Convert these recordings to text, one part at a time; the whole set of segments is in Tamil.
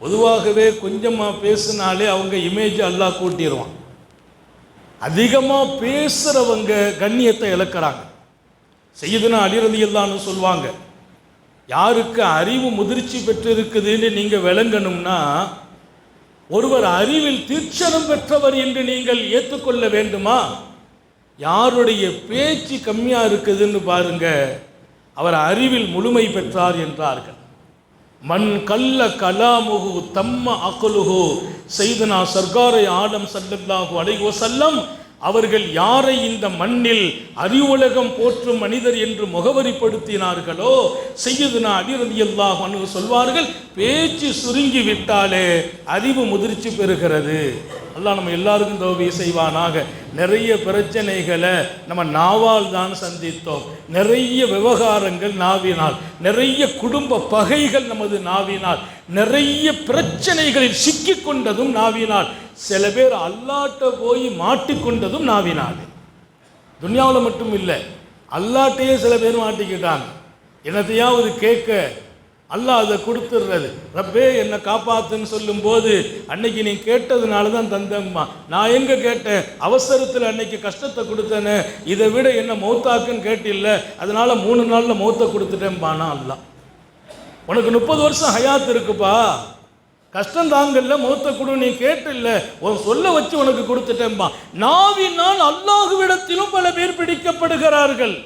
பொதுவாகவே கொஞ்சமாக பேசினாலே அவங்க இமேஜ் அல்லாஹ் கூட்டிடுவான் அதிகமாக பேசுகிறவங்க கண்ணியத்தை இழக்கிறாங்க. செய்யுதுன்னா அலிரதியில்லான்னு சொல்லுவாங்க யாருக்கு அறிவு முதிர்ச்சி பெற்றிருக்குதுன்னு நீங்கள் விளங்கணும்னா ஒருவர் அறிவில் தீட்சணம் பெற்றவர் என்று நீங்கள் ஏற்றுக்கொள்ள வேண்டுமா? யாருடைய பேச்சு கம்மியாக இருக்குதுன்னு பாருங்க அவர் அறிவில் முழுமை பெற்றார் என்றார்கள். மண் கல்ல கலாமுகு தம்ம அகலுகு. செய்தனா சர்க்காரை ஆலம் சல்லல்லாஹு அலைஹி செல்லம் அவர்கள் யாரை இந்த மண்ணில் அறிவுலகம் போற்றும் மனிதர் என்று முகவரிப்படுத்தினார்களோ செய்யுதுனா அடிரதியல்லாஹ் அனு சொல்வார்கள் பேச்சு சுருங்கி விட்டாலே அறிவு முதிர்ச்சி பெறுகிறது. அல்லாஹ் நம்ம எல்லாருக்கும் தோவி செய்வானாக. நிறைய பிரச்சனைகளை நம்ம நாவால் தான் சந்தித்தோம். நிறைய விவகாரங்கள் நாவினால் நிறைய குடும்ப பகைகள் நமது நாவினால் நிறைய பிரச்சனைகளில் சிக்கி கொண்டதும் நாவினால் சில பேர் அல்லாட்ட போய் மாட்டிக்கொண்டதும் நாவினால். துன்யாவில் மட்டும் இல்லை அல்லாட்டையே சில பேர் மாட்டிக்கிட்டாங்க. என்னத்தையாவது கேட்க அல்லாஹ் அதை கொடுத்துடுறது ரப்பே என்னை காப்பாத்துன்னு சொல்லும்போது அன்னைக்கு நீ கேட்டதுனால தான் தந்தம்மா. நான் எங்கே கேட்டேன்? அவசரத்தில் அன்னைக்கு கஷ்டத்தை கொடுத்தேனே. இதை விட என்ன மௌத்தாக்குன்னு கேட்டில்ல. அதனால மூணு நாளில் மௌத்தை கொடுத்துட்டேன்பானா அல்லாஹ். உனக்கு முப்பது வருஷம் ஹயாத் இருக்குப்பா. கஷ்டம் தாங்கல்ல மௌத்த கொடு நீ கேட்டில்ல. உன் சொல்ல வச்சு உனக்கு கொடுத்துட்டேன்பா. நாவினால் அல்லாஹுவிடத்திலும் பல பேர் பிடிக்கப்படுகிறார்கள்.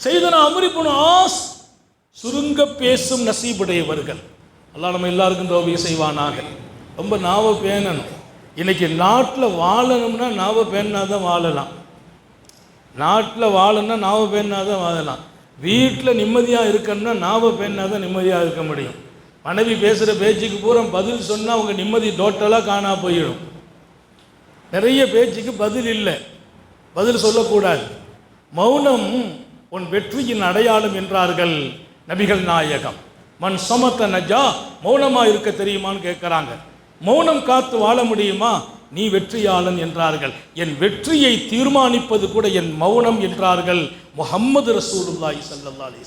செய்தன அமரிப்புணு ஆஸ் சுருங்க பேசும் நசீபுடையவர்கள். எல்லாம் நம்ம எல்லாருக்கும் தோவிய செய்வானாக. ரொம்ப நாவை பேணணும். இன்னைக்கு நாட்டில் வாழணும்னா நாவை பேணினா தான் வாழலாம். நாட்டில் வாழணும்னா நாவை பேணினா தான் வாழலாம். வீட்டில் நிம்மதியாக இருக்கணும்னா நாவை பேணினா தான் நிம்மதியாக இருக்க முடியும். மனைவி பேசுகிற பேச்சுக்கு பூரா பதில் சொன்னால் அவங்க நிம்மதி டோட்டலாக காணா போயிடும். நிறைய பேச்சுக்கு பதில் இல்லை. பதில் சொல்லக்கூடாது. மௌனம் உன் வெற்றியின் அடையாளம் என்றார்கள். நபிகள் நாயகம். மண் சமத்த நஜா மௌனமாக இருக்க தெரியுமான்னு கேட்குறாங்க மௌனம் காத்து வாழ முடியுமா? நீ வெற்றியாளன் என்றார்கள். என் வெற்றியை தீர்மானிப்பது கூட என் மௌனம் என்றார்கள் முஹம்மது ரசூலுல்லாஹி சல்லா அலைஹி